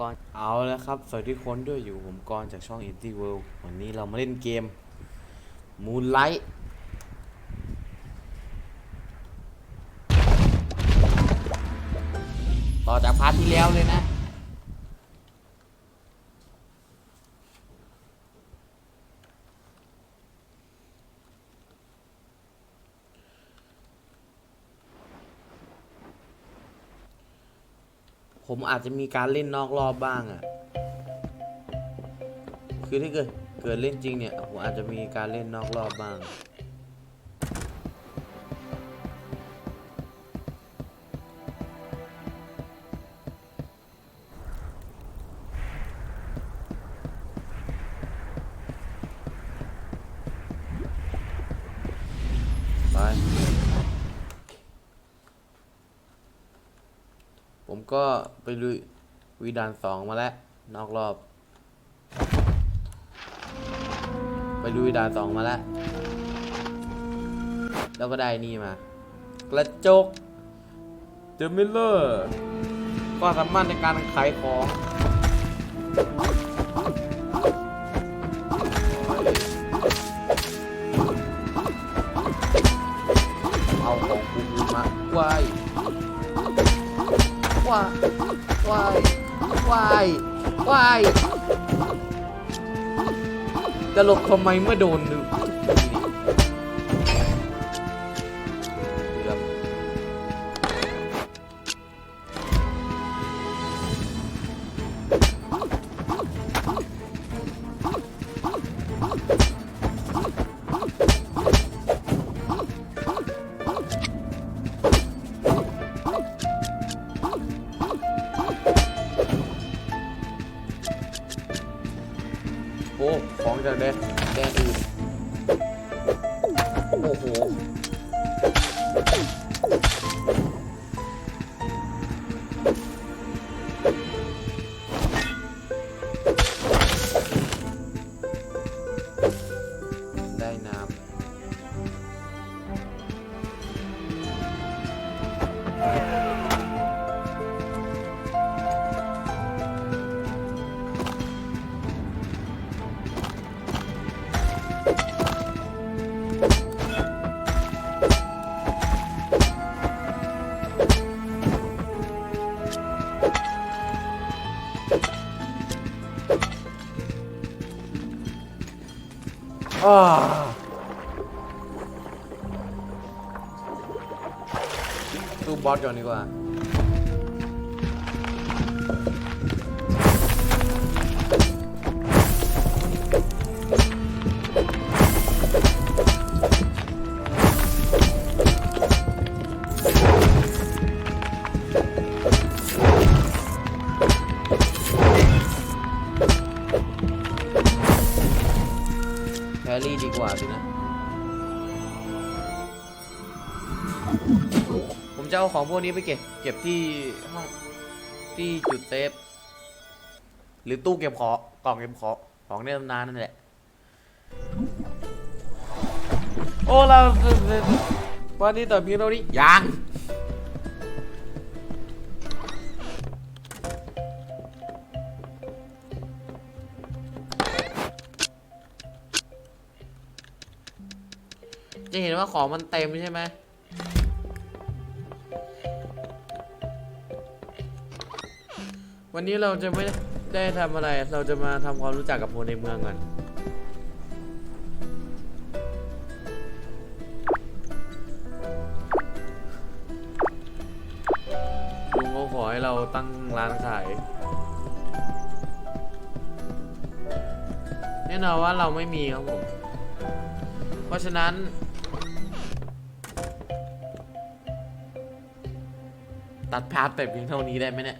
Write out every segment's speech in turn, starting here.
กรเอาแล้วครับ สวัสดีทุกคนด้วยอยู่ผมกรจากช่อง Indie World วันนี้เรามาเล่นเกม Moonlight ต่อจากพาร์ทที่แล้วเลยนะ ผมอาจจะมีการเล่นนอกรอบบ้างอะ่ะ คือถ้าเกิดเกิดเล่นจริงเนี่ยผมอาจจะมีการเล่นนอกรอบบ้าง ผมก็ไปลุยวีดานสองมาแล้ว นอกรอบ ไปลุยดานสองมาแล้ว แล้วก็ได้นี่มา กระจกเดอมิลเลอร์ความสามารถในการขายของเอาของกูมาไว้ วายวายวายวายจะหลบทำไมเมื่อโดน ของจากแดนแดนอื่นโอ้โหำอ้าสู้บอส กว่าแครี่ดีกว่าสินะ ผมจะเอาของพวกนี้ไปเก็บ เก็บที่ห้องที่จุดเซฟ หรือตู้เก็บของกล่องเก็บของของในตำนานนั่นแหละ โอ้เราวันนี้ต่อเพียงเท่านี้ยัง จะเห็นว่าของมันเต็มใช่ไหมวันนี้เราจะไม่ได้ทำอะไร เราจะมาทำความรู้จักกับคนในเมืองกัน ลุงเขาขอให้เราตั้งร้านขาย แน่นอนว่าเราไม่มีครับผม เพราะฉะนั้น ตัดพาร์ทแต่เพียงเท่านี้ได้ไหมเนี่ย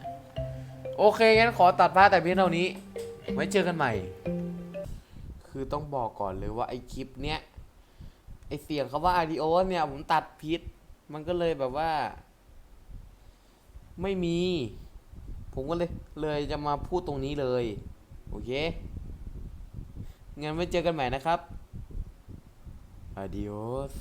โอเคงั้นขอตัดพาร์ทแต่เพียงเท่านี้ ไว้เจอกันใหม่ คือต้องบอกก่อนเลยว่าไอคลิปเนี้ย ไอเสียงคาว่าอาดิโอเนี่ยผมตัดพิษ มันก็เลยแบบว่า ไม่มี ผมก็เลย เลยจะมาพูดตรงนี้เลย โอเค งั้นไว้เจอกันใหม่นะครับ Adiós